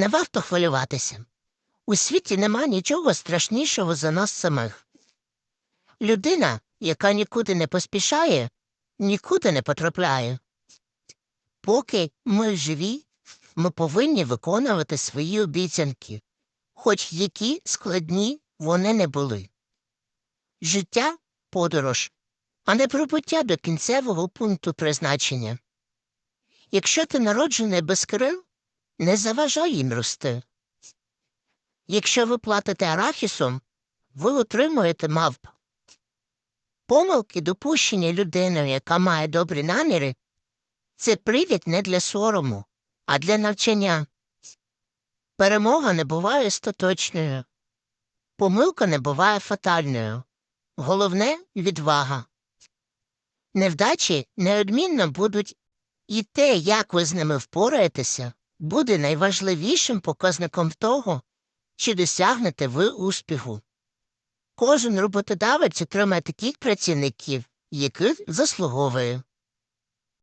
Не варто хвилюватися. У світі нема нічого страшнішого за нас самих. Людина, яка нікуди не поспішає, нікуди не потрапляє. Поки ми живі, ми повинні виконувати свої обіцянки, хоч які складні вони не були. Життя подорож, а не прибуття до кінцевого пункту призначення. Якщо ти народжений без крил, не заважай їм рости. Якщо ви платите арахісом, ви отримуєте мавп. Помилки, допущені людиною, яка має добрі наміри, це привід не для сорому, а для навчання. Перемога не буває остаточною. Помилка не буває фатальною. Головне відвага. Невдачі неодмінно будуть, і те, як ви з ними впораєтеся, буде найважливішим показником того, чи досягнете ви успіху. Кожен роботодавець отримає таких працівників, яких заслуговує.